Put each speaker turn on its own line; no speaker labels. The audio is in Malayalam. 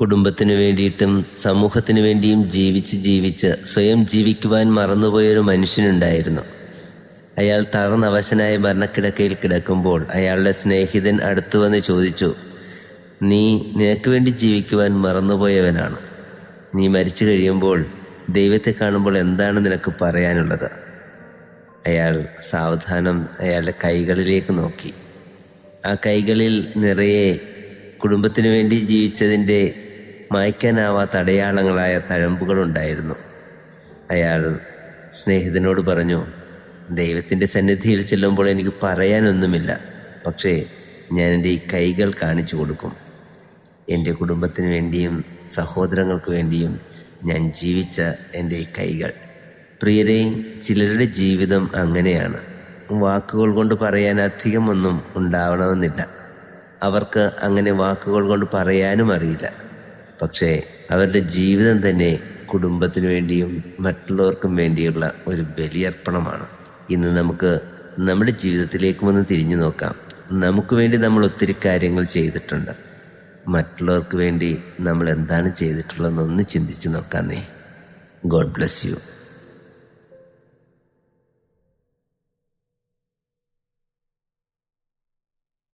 കുടുംബത്തിന് വേണ്ടിയിട്ടും സമൂഹത്തിന് വേണ്ടിയും ജീവിച്ച് ജീവിച്ച് സ്വയം ജീവിക്കുവാൻ മറന്നുപോയൊരു മനുഷ്യനുണ്ടായിരുന്നു. അയാൾ തളർന്നവശനായ ഭരണക്കിടക്കയിൽ കിടക്കുമ്പോൾ അയാളുടെ സ്നേഹിതൻ അടുത്തു വന്ന് ചോദിച്ചു നീ നിനക്ക് വേണ്ടി ജീവിക്കുവാൻ മറന്നുപോയവനാണ്. നീ മരിച്ചു കഴിയുമ്പോൾ ദൈവത്തെ കാണുമ്പോൾ എന്താണ് നിനക്ക് പറയാനുള്ളത്? അയാൾ സാവധാനം അയാളുടെ കൈകളിലേക്ക് നോക്കി. ആ കൈകളിൽ നിറയെ കുടുംബത്തിനു വേണ്ടി ജീവിച്ചതിന്റെ മായ്ക്കാനാവാത്ത അടയാളങ്ങളായ തഴമ്പുകളുണ്ടായിരുന്നു. അയാൾ സ്നേഹിതനോട് പറഞ്ഞു ദൈവത്തിന്റെ സന്നിധിയിൽ ചെല്ലുമ്പോൾ എനിക്ക് പറയാനൊന്നുമില്ല പക്ഷേ ഞാൻ എന്റെ ഈ കൈകൾ കാണിച്ചു കൊടുക്കും. എന്റെ കുടുംബത്തിന് വേണ്ടിയും സഹോദരങ്ങൾക്ക് വേണ്ടിയും ഞാൻ ജീവിച്ച എന്റെ ഈ കൈകൾ. പ്രിയരെ ചിലരുടെ ജീവിതം അങ്ങനെയാണ്. വാക്കുകൾ കൊണ്ട് പറയാൻ അധികമൊന്നും ഉണ്ടാവണമെന്നില്ല. അവർക്ക് അങ്ങനെ വാക്കുകൾ കൊണ്ട് പറയാനും അറിയില്ല. പക്ഷേ അവരുടെ ജീവിതം തന്നെ കുടുംബത്തിന് വേണ്ടിയും മറ്റുള്ളവർക്കും വേണ്ടിയുള്ള ഒരു ബലിയർപ്പണമാണ്. ഇന്ന് നമുക്ക് നമ്മുടെ ജീവിതത്തിലേക്കും ഒന്ന് തിരിഞ്ഞു നോക്കാം. നമുക്ക് വേണ്ടി നമ്മൾ ഒത്തിരി കാര്യങ്ങൾ ചെയ്തിട്ടുണ്ട്. മറ്റുള്ളവർക്ക് വേണ്ടി നമ്മൾ എന്താണ് ചെയ്തിട്ടുള്ളതെന്നൊന്ന് ചിന്തിച്ച് നോക്കാന്നേ ഗോഡ് ബ്ലെസ് യു